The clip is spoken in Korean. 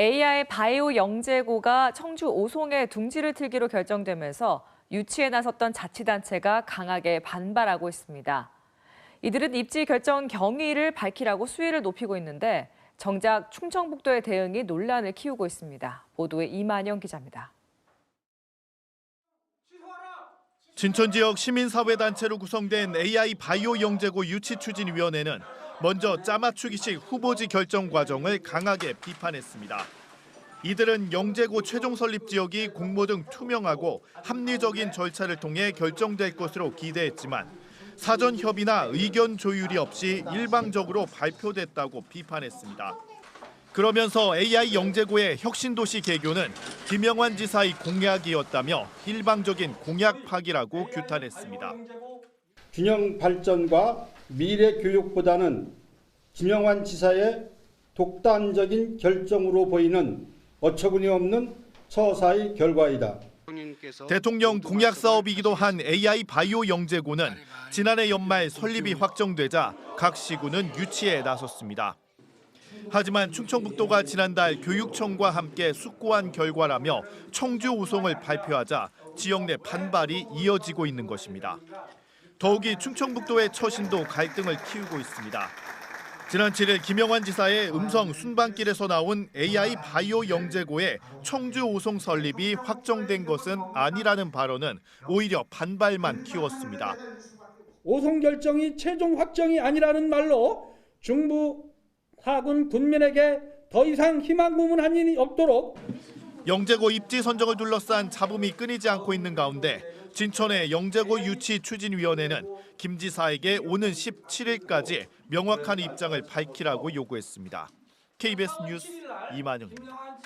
AI 바이오 영재고가 청주 오송에 둥지를 틀기로 결정되면서 유치에 나섰던 자치단체가 강하게 반발하고 있습니다. 이들은 입지 결정 경위를 밝히라고 수위를 높이고 있는데 정작 충청북도의 대응이 논란을 키우고 있습니다. 보도에 이만영 기자입니다. 진천 지역 시민사회단체로 구성된 AI 바이오 영재고 유치 추진위원회는 먼저 짜맞추기식 후보지 결정 과정을 강하게 비판했습니다. 이들은 영재고 최종 설립 지역이 공모 등 투명하고 합리적인 절차를 통해 결정될 것으로 기대했지만 사전 협의나 의견 조율이 없이 일방적으로 발표됐다고 비판했습니다. 그러면서 AI 영재고의 혁신도시 개교는 김영환 지사의 공약이었다며 일방적인 공약 파기라고 규탄했습니다. 균형 발전과 미래 교육보다는 김영환 지사의 독단적인 결정으로 보이는 어처구니 없는 처사의 결과이다. 대통령 공약 사업이기도 한 AI 바이오 영재고는 지난해 연말 설립이 확정되자 각 시군은 유치에 나섰습니다. 하지만 충청북도가 지난달 교육청과 함께 숙고한 결과라며 청주 우송을 발표하자 지역 내 반발이 이어지고 있는 것입니다. 더욱이 충청북도의 처신도 갈등을 키우고 있습니다. 지난 7일 김영환 지사의 음성 순방길에서 나온 AI 바이오 영재고의 청주 오송 설립이 확정된 것은 아니라는 발언은 오히려 반발만 키웠습니다. 오송 결정이 최종 확정이 아니라는 말로 중부 하군 군민에게 더 이상 희망 고문한 일이 없도록 영재고 입지 선정을 둘러싼 잡음이 끊이지 않고 있는 가운데 진천의 영재고 유치 추진위원회는 김 지사에게 오는 17일까지 명확한 입장을 밝히라고 요구했습니다. KBS 뉴스 이만영입니다.